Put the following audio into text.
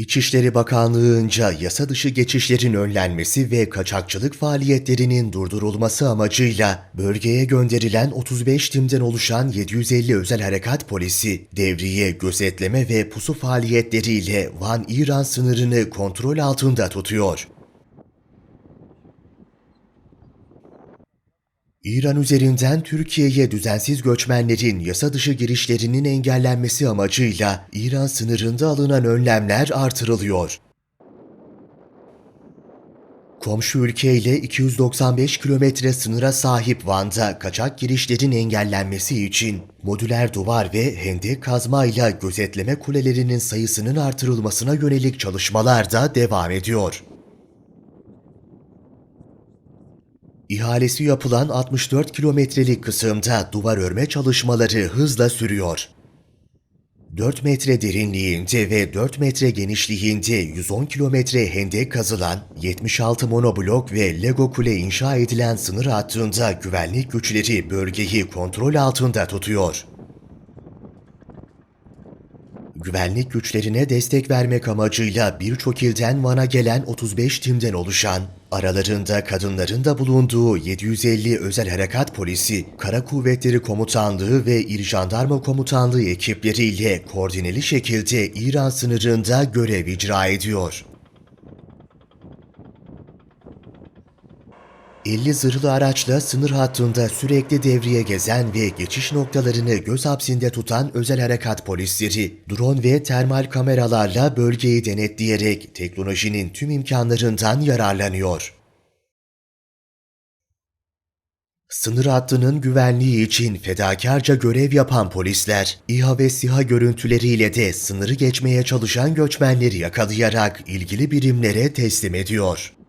İçişleri Bakanlığı'nca yasa dışı geçişlerin önlenmesi ve kaçakçılık faaliyetlerinin durdurulması amacıyla bölgeye gönderilen 35 timden oluşan 750 özel harekat polisi devriye, gözetleme ve pusu faaliyetleriyle Van-İran sınırını kontrol altında tutuyor. İran üzerinden Türkiye'ye düzensiz göçmenlerin yasa dışı girişlerinin engellenmesi amacıyla İran sınırında alınan önlemler artırılıyor. Komşu ülkeyle 295 kilometre sınıra sahip Van'da kaçak girişlerin engellenmesi için modüler duvar ve hendek kazmayla gözetleme kulelerinin sayısının artırılmasına yönelik çalışmalar da devam ediyor. İhalesi yapılan 64 kilometrelik kısımda duvar örme çalışmaları hızla sürüyor. 4 metre derinliğinde ve 4 metre genişliğinde 110 kilometre hendek kazılan, 76 monoblok ve Lego kule inşa edilen sınır hattında güvenlik güçleri bölgeyi kontrol altında tutuyor. Güvenlik güçlerine destek vermek amacıyla birçok ilden Van'a gelen 35 timden oluşan, aralarında kadınların da bulunduğu 750 Özel Harekat Polisi, Kara Kuvvetleri Komutanlığı ve İl Jandarma Komutanlığı ekipleriyle koordineli şekilde İran sınırında görev icra ediyor. 50 zırhlı araçla sınır hattında sürekli devriye gezen ve geçiş noktalarını göz hapsinde tutan özel harekat polisleri, drone ve termal kameralarla bölgeyi denetleyerek teknolojinin tüm imkanlarından yararlanıyor. Sınır hattının güvenliği için fedakarca görev yapan polisler, İHA ve SİHA görüntüleriyle de sınırı geçmeye çalışan göçmenleri yakalayarak ilgili birimlere teslim ediyor.